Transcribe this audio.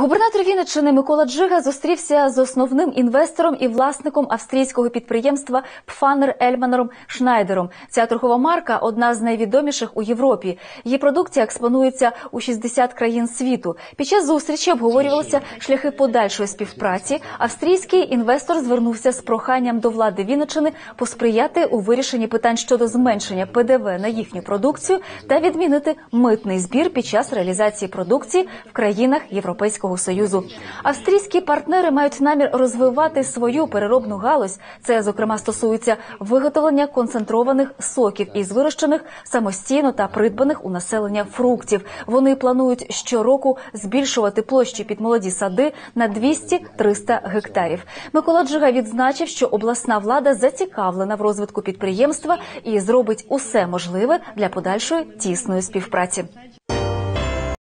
Губернатор Вінниччини Микола Джига зустрівся з основним інвестором і власником австрійського підприємства Пфанер Ельманером Шнайдером. Ця торгова марка одна з найвідоміших у Європі. Її продукція експонується у 60 країн світу. Під час зустрічі обговорювалися шляхи подальшої співпраці. Австрійський інвестор звернувся з проханням до влади Вінниччини посприяти у вирішенні питань щодо зменшення ПДВ на їхню продукцію та відмінити митний збір під час реалізації продукції в країнах Європейського союзу. Австрійські партнери мають намір розвивати свою переробну галузь. Це зокрема стосується виготовлення концентрованих соків із вирощених самостійно та придбаних у населення фруктів. Вони планують щороку збільшувати площі під молоді сади на 200-300 гектарів. Микола Джига відзначив, що обласна влада зацікавлена в розвитку підприємства і зробить усе можливе для подальшої тісної співпраці.